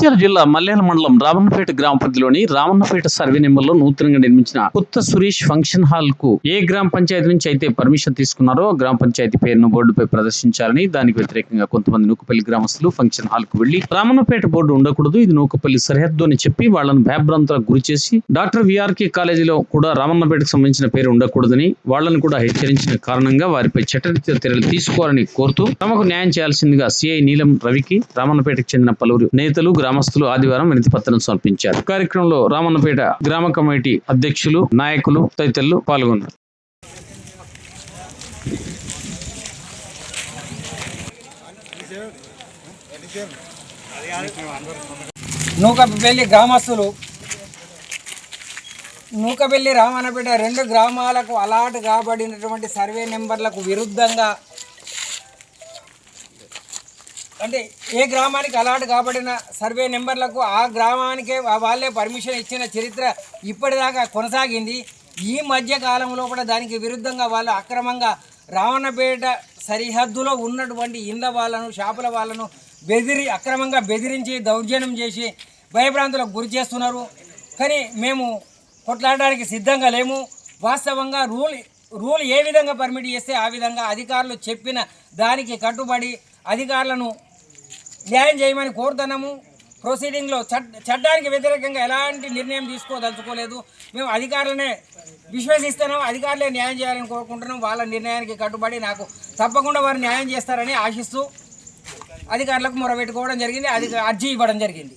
ముత్యాల జిల్లా మల్లేల మండలం రామన్నపేట గ్రామ పరిధిలోని రామన్నపేట సర్వే నెంబర్లో నూతనంగా నిర్మించిన కొత్త సురేష్ ఫంక్షన్ హాల్కు ఏ గ్రామ పంచాయతీ నుంచి అయితే పర్మిషన్ తీసుకున్నారో గ్రామ పంచాయతీ పేరును బోర్డుపై ప్రదర్శించాలని దానికి వ్యతిరేకంగా కొంతమంది నూకపల్లి గ్రామస్తులు ఫంక్షన్ హాల్కు వెళ్ళి రామన్నపేట బోర్డు ఉండకూడదు ఇది నూకపల్లి సరిహద్దు అని చెప్పి వాళ్ళను భయభ్రాంతులకు గురి చేసి డాక్టర్ విఆర్కే కాలేజీలో కూడా రామన్నపేటకు సంబంధించిన పేరు ఉండకూడదని వాళ్ళను కూడా హెచ్చరించిన కారణంగా వారిపై చట్టరీత్యా చర్యలు తీసుకోవాలని కోరుతూ తమకు న్యాయం చేయాల్సిందిగా సిఐ నీలం రవికి రామన్నపేటకు చెందిన పలువురు నేతలు గ్రామస్తులు ఆదివారం వినతి పత్రం సమర్పించారు. కార్యక్రమంలో రామన్నపేట గ్రామ కమిటీ అధ్యక్షులు నాయకులు తదితరులు పాల్గొన్నారు. నూకబెల్లి గ్రామస్తులు నూకబెల్లి రామన్నపేట రెండు గ్రామాలకు అలాట్ కాబడినటువంటి సర్వే నెంబర్లకు విరుద్ధంగా అంటే ఏ గ్రామానికి అలాట్ కాబడిన సర్వే నెంబర్లకు ఆ గ్రామానికే వాళ్ళే పర్మిషన్ ఇచ్చిన చరిత్ర ఇప్పటిదాకా కొనసాగింది. ఈ మధ్య కాలంలో కూడా దానికి విరుద్ధంగా వాళ్ళు అక్రమంగా రావణపేట సరిహద్దులో ఉన్నటువంటి ఇండ్ల వాళ్ళను షాపుల వాళ్ళను బెదిరి అక్రమంగా బెదిరించి దౌర్జన్యం చేసి భయభ్రాంతులకు గురి చేస్తున్నారు. కానీ మేము కొట్లాడడానికి సిద్ధంగా లేము. వాస్తవంగా రూల్ రూల్ ఏ విధంగా పర్మిట్ చేస్తే ఆ విధంగా అధికారులు చెప్పిన దానికి కట్టుబడి అధికారులను న్యాయం చేయమని కోరుతున్నాము. ప్రొసీడింగ్లో చట్ చట్టానికి వ్యతిరేకంగా ఎలాంటి నిర్ణయం తీసుకోదలుచుకోలేదు. మేము అధికారులనే విశ్వసిస్తున్నాం. అధికారులే న్యాయం చేయాలని కోరుకుంటున్నాం. వాళ్ళ నిర్ణయానికి కట్టుబడి నాకు తప్పకుండా వారు న్యాయం చేస్తారని ఆశిస్తూ అధికారులకు మొరబెట్టుకోవడం జరిగింది. అది అర్జీ ఇవ్వడం జరిగింది.